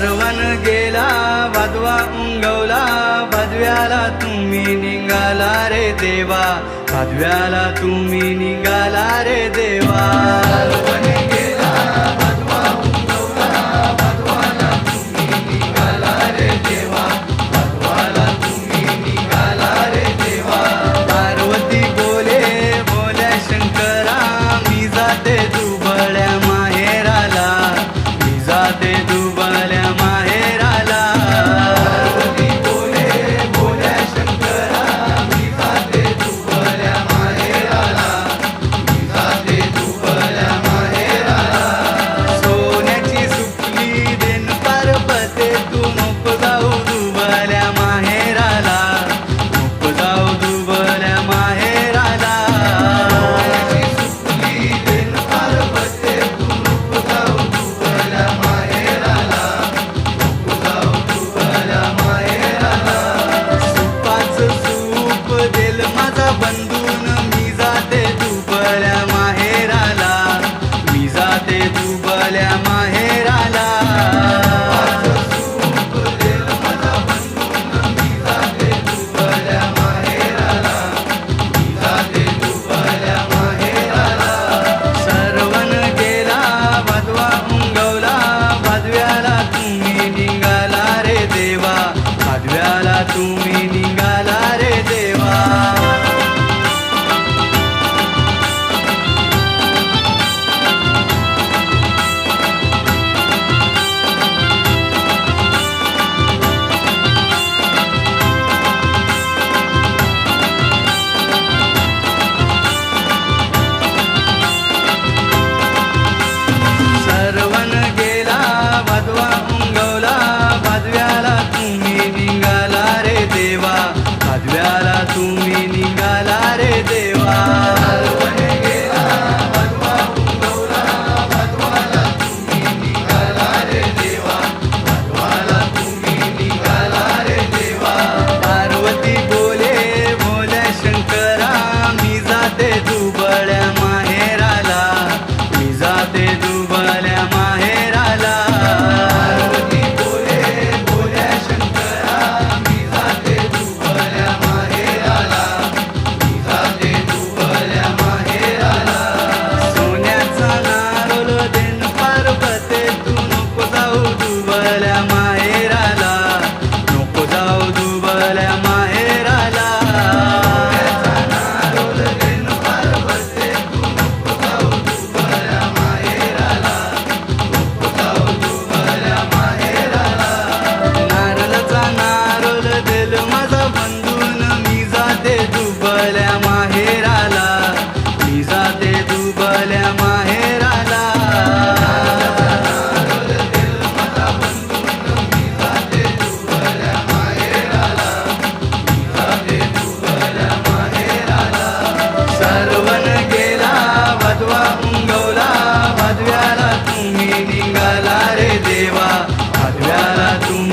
Servant गेला वादवा उंगवला भादव्याला तुम्ही निघाला रे देवा. भादव्याला तुम्ही निघाला रे देवा. ते दुबल्या माहे തൂവലമ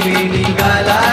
విడిగలా